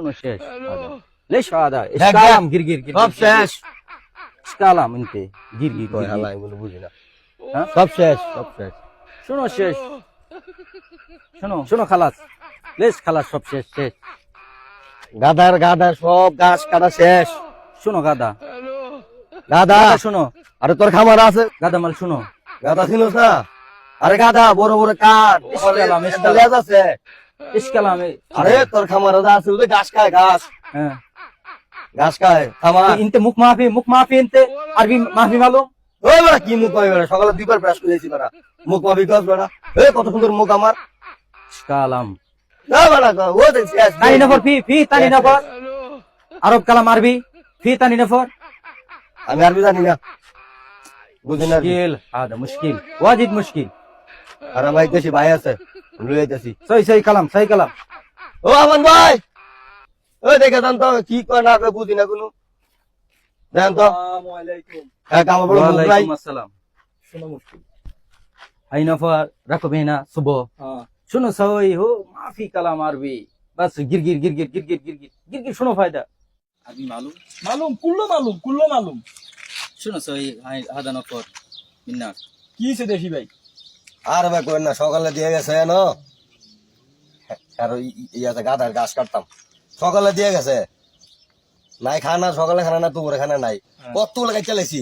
শোনো শেষ هذا ليش هذا ايش দেখ, كلام গির গির গির সব শেষ ايش كلام انت গির গির কই গির, হালা গির। এগুলো বুঝি না হ্যাঁ? সব শেষ সব শেষ শোনো শেষ শোনো শোনো খালাস লেস খালাস সব শেষ শেষ গাদার গাদার সব গাছ কাটা শেষ শোনো গাদা গাদা গাদা শোনো আরে তোর খামার আছে গাদা মাল শোনো গাদা ছিল না আরে গাদা বড় বড় কাঠ ইসকালাম, ঘাস খায় হ্যাঁ। খায় মুখ মাফি মুখ আরবি মাফি কি মুখ মুখ মাফি গছ তানি ফি ফি তানি নফর কালাম ফি আমি আরবি জানি না। না। মুশকিল ওয়াজিদ মুশকিল। আর আমার দেশে ভাই আছে। লয়ে সই সই কালাম সই কালাম। ও আমন ভাই! ও দেখে দেন তো কি করে না করে বুঝি না কোনো। দেন তো। হ্যাঁ কামা বড় আসসালাম শোনো মুশকিল আই নফর রাখো বেনা শুভ। হ্যাঁ। শোনো সই হো মাফি কালাম আরবি। বাস গির গির গির গির গির গির গির গির। গির গির শোনো ফায়দা। আমি মালুম। মালুম কুল্লো মালুম কুল্লো মালুম। শোনো সই হাদা নফর মিন্নার। কি হয়েছে দেখি ভাই? আর ভাই করেন না সকালে দিয়ে গেছে না আর ইয়াতে গাধার গাছ কাটতাম। সকালে দিয়ে গেছে। নাই খানা সকালে খানা না দুপুরে খানা নাই। হ্যাঁ। কত লাগাই চালাইছি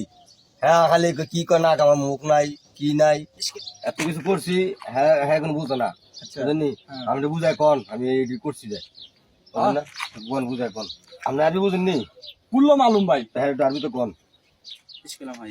হ্যাঁ খালি কি করে না আমার মুখ নাই কি নাই। এত কিছু করছি হ্যাঁ হ্যাঁ এখন বুঝতো না। আচ্ছা। জানি হ্যাঁ। আমি তো বুঝাই কন আমি এই করছি যে। কন বুঝাই কন। আপনি আরবি বুঝেননি? পুল্লো মালুম ভাই। হ্যাঁ আমি তো কন। ভাই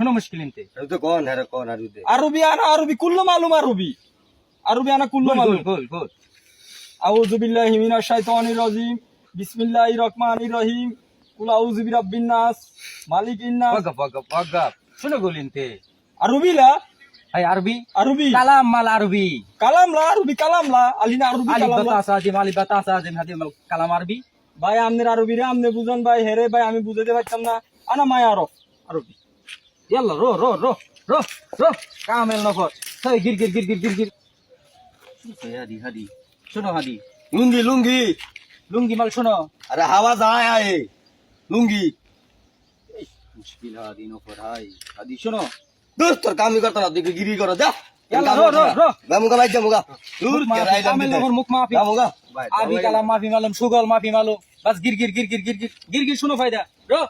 শোনো মুশকিল ইনতে তো কোন হেরা কোন আনা মালুম আনা মালুম। আউযু বিল্লাহি মিনাশ শাইতানির রাজিম। বিসমিল্লাহির রহমানির রহিম। কুল আউযু বিরাব্বিন নাস। মালিকিন নাস। বাগা বাগা বাগা। শোনো লা? হাই আরবি? আরবি। কালাম মাল আরবি। কালাম লা আরবি কালাম লা। আলিনা আরবি কালাম লা। বাতাস আজিম আলি বাতাস হাদি কালাম আরবি। ভাই আমনের আরবি রে আমনে বুঝন ভাই হেরে ভাই আমি বুঝাতে পারতাম না। আনা মায় আরব আরবি। يلا رو رو رو رو رو كامل نفر هاي جير جير جير جير جير جير هادي هادي شنو هادي লুঙ্গি লুঙ্গি লুঙ্গি মাল শোনো আরে হাওয়া যায় আয় লুঙ্গি মুশকিল হাদি নফর হাই হাদি শোনো দোস্ত তোর কামই করতে না তুই গিরি করো যা يلا رو رو رو بموقع بعد جموقع دور كراي لام نفر مك ما في بموقع ابي كلام ما في معلوم شغل ما في معلوم بس গির গির গির গির গির গির গির শুনো ফায়দা রো